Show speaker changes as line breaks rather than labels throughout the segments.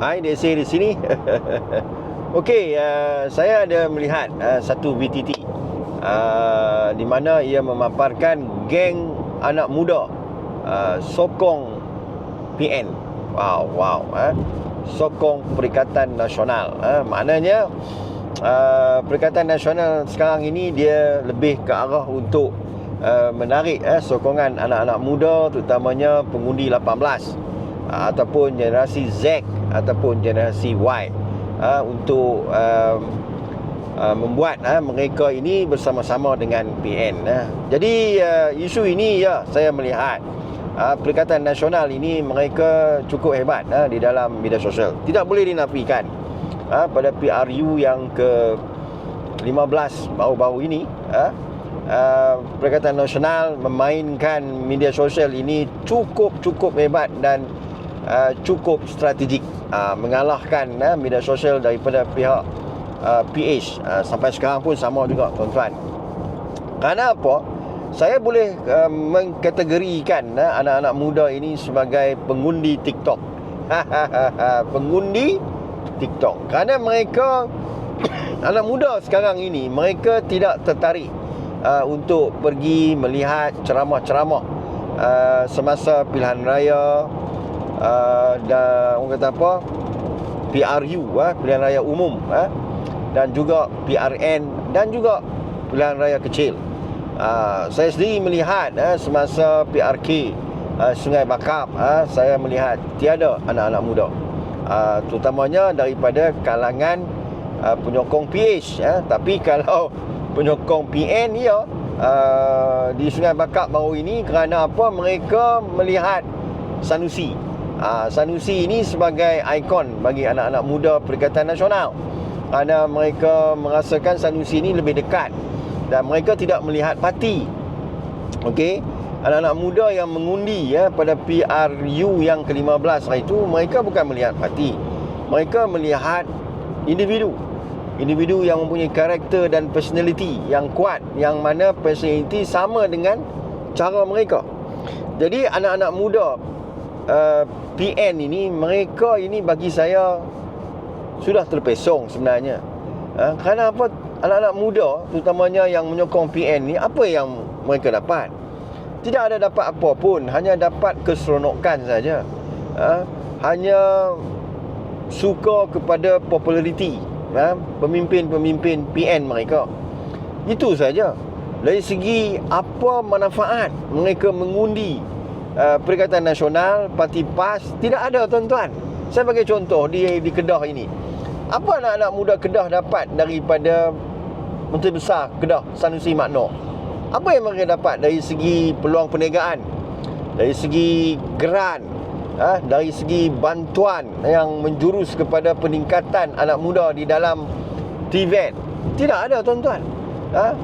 Hai, say di sini. Okey, uh, saya ada melihat uh, satu VTT uh, di mana ia memaparkan geng anak muda uh, sokong PN. Wow, wow. Uh, sokong Perikatan Nasional. Uh, maknanya uh, Perikatan Nasional sekarang ini dia lebih ke arah untuk uh, menarik uh, sokongan anak-anak muda terutamanya pengundi 18 uh, ataupun generasi Z ataupun generasi Y uh, untuk uh, uh, membuat uh, mereka ini bersama-sama dengan PN uh. jadi uh, isu ini ya saya melihat uh, Perikatan Nasional ini mereka cukup hebat uh, di dalam media sosial tidak boleh dinafikan uh, pada PRU yang ke 15 baru-baru ini uh, Uh, Perikatan Nasional memainkan media sosial ini cukup-cukup hebat dan uh, cukup strategik uh, mengalahkan uh, media sosial daripada pihak uh, PH uh, sampai sekarang pun sama juga tuan-tuan. Kerana apa? Saya boleh uh, mengkategorikan uh, anak-anak muda ini sebagai pengundi TikTok. Pengundi TikTok. Kerana mereka anak muda sekarang ini mereka tidak tertarik uh, untuk pergi melihat ceramah-ceramah uh, semasa pilihan raya uh, dan orang kata apa? PRU uh, pilihan raya umum uh, dan juga PRN dan juga pilihan raya kecil. Uh, saya sendiri melihat uh, semasa PRK uh, Sungai Bakap uh, saya melihat tiada anak-anak muda. Uh, terutamanya daripada kalangan uh, penyokong PH uh, tapi kalau penyokong PN ya uh, di Sungai Bakap baru ini kerana apa? Mereka melihat Sanusi Ha, Sanusi ini sebagai ikon bagi anak-anak muda Perikatan Nasional. Kerana mereka merasakan Sanusi ini lebih dekat dan mereka tidak melihat parti. Okey, anak-anak muda yang mengundi ya pada PRU yang ke-15 hari itu mereka bukan melihat parti. Mereka melihat individu. Individu yang mempunyai karakter dan personality yang kuat yang mana personality sama dengan cara mereka. Jadi anak-anak muda uh, PN ini mereka ini bagi saya sudah terpesong sebenarnya. Ha, kerana apa anak-anak muda terutamanya yang menyokong PN ni apa yang mereka dapat? Tidak ada dapat apa pun, hanya dapat keseronokan saja. Ha, hanya suka kepada populariti ha, pemimpin-pemimpin PN mereka. Itu saja. Dari segi apa manfaat mereka mengundi uh, Perikatan Nasional Parti PAS tidak ada tuan-tuan. Saya bagi contoh di di Kedah ini. Apa anak-anak muda Kedah dapat daripada Menteri Besar Kedah Sanusi Makno? Apa yang mereka dapat dari segi peluang perniagaan? Dari segi geran, ha? dari segi bantuan yang menjurus kepada peningkatan anak muda di dalam TVET? Tidak ada tuan-tuan. Ha?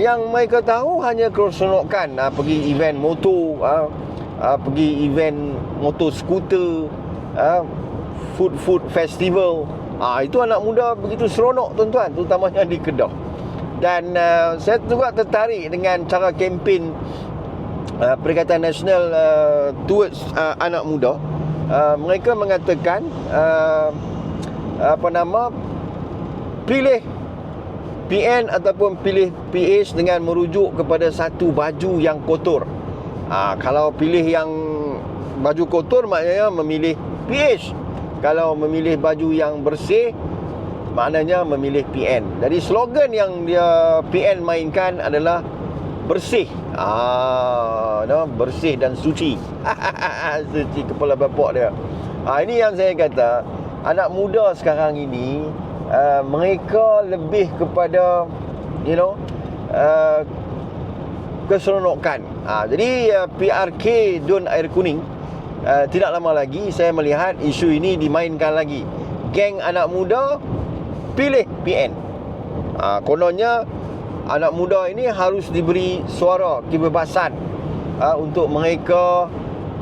Yang mereka tahu hanya kerosonokan ha? pergi event motor, ha? Uh, pergi event motor skuter uh, food food festival. Uh, itu anak muda begitu seronok tuan-tuan terutamanya di Kedah. Dan uh, saya juga tertarik dengan cara kempen uh, Perikatan Nasional uh, towards uh, anak muda. Uh, mereka mengatakan uh, apa nama pilih PN ataupun pilih PH dengan merujuk kepada satu baju yang kotor ha, Kalau pilih yang baju kotor maknanya memilih PH Kalau memilih baju yang bersih maknanya memilih PN Jadi slogan yang dia PN mainkan adalah bersih. Ah no bersih dan suci. Suci kepala bapak dia. Ah ini yang saya kata anak muda sekarang ini uh, mereka lebih kepada you know uh, keseronokan. Ha, jadi uh, PRK Dun Air Kuning uh, tidak lama lagi saya melihat isu ini dimainkan lagi. Geng anak muda pilih PN. Ha, kononnya anak muda ini harus diberi suara kebebasan uh, untuk mereka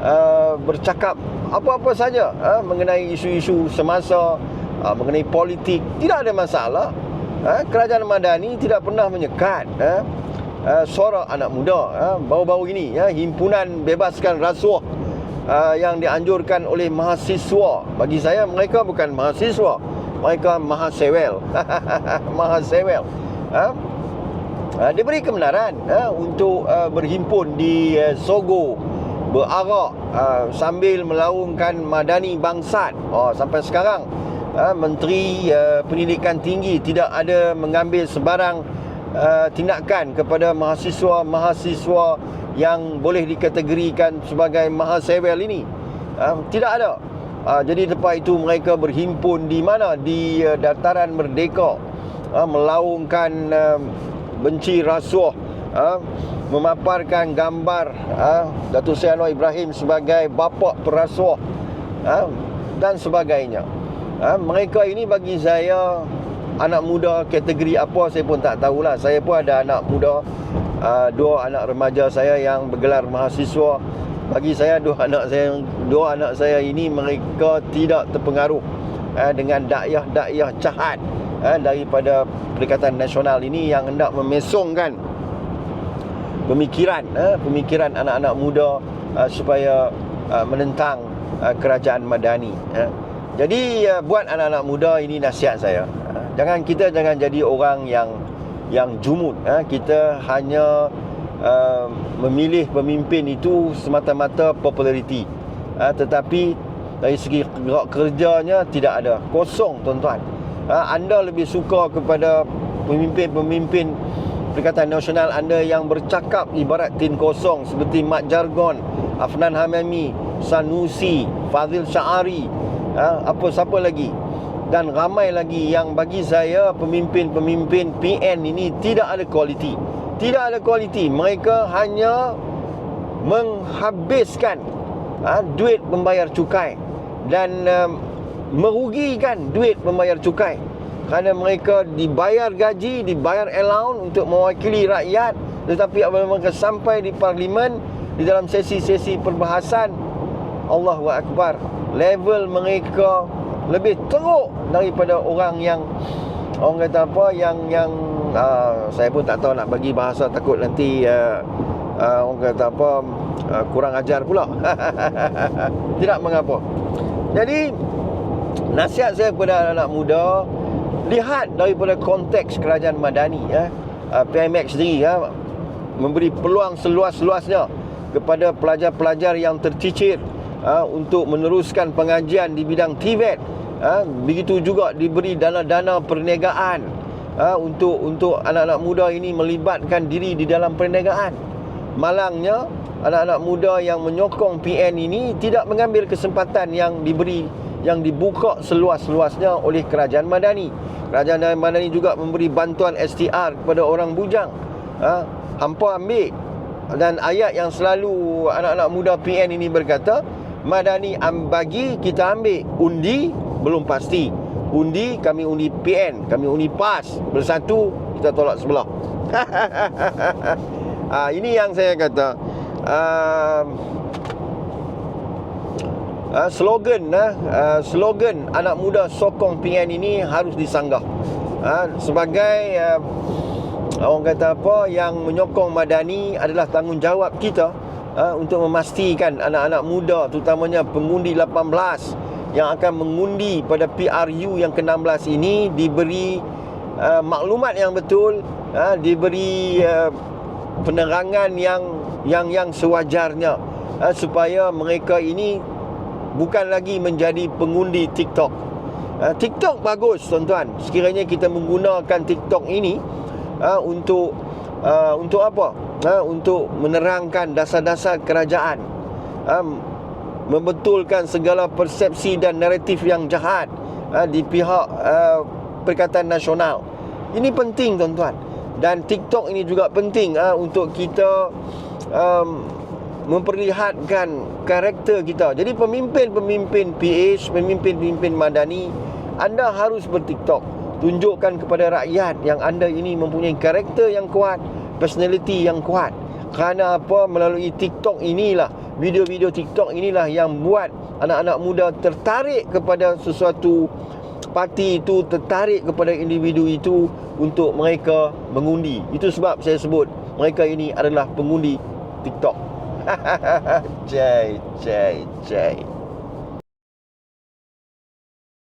uh, bercakap apa-apa saja uh, mengenai isu-isu semasa uh, mengenai politik tidak ada masalah. Uh, kerajaan Madani tidak pernah menyekat uh, uh, suara anak muda uh, baru-baru ini ya himpunan bebaskan rasuah uh, yang dianjurkan oleh mahasiswa. Bagi saya mereka bukan mahasiswa. Mereka mahasewel. mahasewel. Ha? Uh, dia beri kebenaran uh, untuk uh, berhimpun di uh, Sogo berarak uh, sambil melaungkan madani bangsat. Oh sampai sekarang uh, menteri uh, pendidikan tinggi tidak ada mengambil sebarang uh, tindakan kepada mahasiswa-mahasiswa yang boleh dikategorikan sebagai mahasewel ini. Uh, tidak ada. Uh, jadi lepas itu mereka berhimpun di mana? Di uh, dataran merdeka. Uh, melaungkan uh, benci rasuah. Uh, memaparkan gambar uh, Datuk Seri Anwar Ibrahim sebagai bapa perasuah. Uh, dan sebagainya. Uh, mereka ini bagi saya anak muda kategori apa saya pun tak tahulah. Saya pun ada anak muda uh, dua anak remaja saya yang bergelar mahasiswa. Bagi saya dua anak saya dua anak saya ini mereka tidak terpengaruh uh, dengan dakyah-dakyah cahat uh, daripada Perikatan Nasional ini yang hendak memesongkan pemikiran uh, pemikiran anak-anak muda uh, supaya uh, menentang uh, kerajaan madani uh. jadi uh, buat anak-anak muda ini nasihat saya jangan kita jangan jadi orang yang yang jumud ha? kita hanya uh, memilih pemimpin itu semata-mata populariti ha? tetapi dari segi gerak kerjanya tidak ada kosong tuan-tuan ha? anda lebih suka kepada pemimpin-pemimpin Perikatan Nasional anda yang bercakap ibarat tin kosong seperti Mat Jargon, Afnan Hamami, Sanusi, Fazil Syari, ha? apa siapa lagi? Dan ramai lagi yang bagi saya pemimpin-pemimpin PN ini tidak ada kualiti. Tidak ada kualiti. Mereka hanya menghabiskan ha, duit membayar cukai dan um, merugikan duit membayar cukai. Kerana mereka dibayar gaji, dibayar allowance untuk mewakili rakyat tetapi apabila mereka sampai di parlimen di dalam sesi-sesi perbahasan Allahu Akbar level mereka lebih teruk daripada orang yang orang kata apa yang yang uh, saya pun tak tahu nak bagi bahasa takut nanti uh, uh, orang kata apa uh, kurang ajar pula. Tidak mengapa. Jadi nasihat saya kepada anak-anak muda lihat daripada konteks kerajaan madani ya. Uh, PMX sendiri ya memberi peluang seluas-luasnya kepada pelajar-pelajar yang tercicir uh, untuk meneruskan pengajian di bidang TVET. Ha, begitu juga diberi dana-dana perniagaan ha, untuk untuk anak-anak muda ini melibatkan diri di dalam perniagaan. Malangnya anak-anak muda yang menyokong PN ini tidak mengambil kesempatan yang diberi yang dibuka seluas-luasnya oleh kerajaan madani. Kerajaan madani juga memberi bantuan STR kepada orang bujang. Ha, hampa ambil. Dan ayat yang selalu anak-anak muda PN ini berkata Madani bagi kita ambil. Undi belum pasti. Undi kami undi PN kami undi PAS. Bersatu kita tolak sebelah. Ha, ini yang saya kata. Uh, uh, slogan uh, slogan anak muda sokong PN ini harus disanggah. Uh, sebagai uh, orang kata apa yang menyokong madani adalah tanggungjawab kita uh, untuk memastikan anak-anak muda terutamanya pengundi 18 yang akan mengundi pada PRU yang ke-16 ini diberi uh, maklumat yang betul, uh, diberi uh, penerangan yang yang yang sewajarnya uh, supaya mereka ini bukan lagi menjadi pengundi TikTok. Uh, TikTok bagus tuan-tuan. Sekiranya kita menggunakan TikTok ini uh, untuk uh, untuk apa? Uh, untuk menerangkan dasar-dasar kerajaan. Um, membetulkan segala persepsi dan naratif yang jahat uh, di pihak uh, Perikatan Nasional. Ini penting tuan-tuan. Dan TikTok ini juga penting uh, untuk kita um, memperlihatkan karakter kita. Jadi pemimpin-pemimpin PH, pemimpin-pemimpin madani, anda harus ber-TikTok. Tunjukkan kepada rakyat yang anda ini mempunyai karakter yang kuat, personality yang kuat. Kerana apa? Melalui TikTok inilah video-video TikTok inilah yang buat anak-anak muda tertarik kepada sesuatu parti itu tertarik kepada individu itu untuk mereka mengundi. Itu sebab saya sebut mereka ini adalah pengundi TikTok. Jai, jai, jai.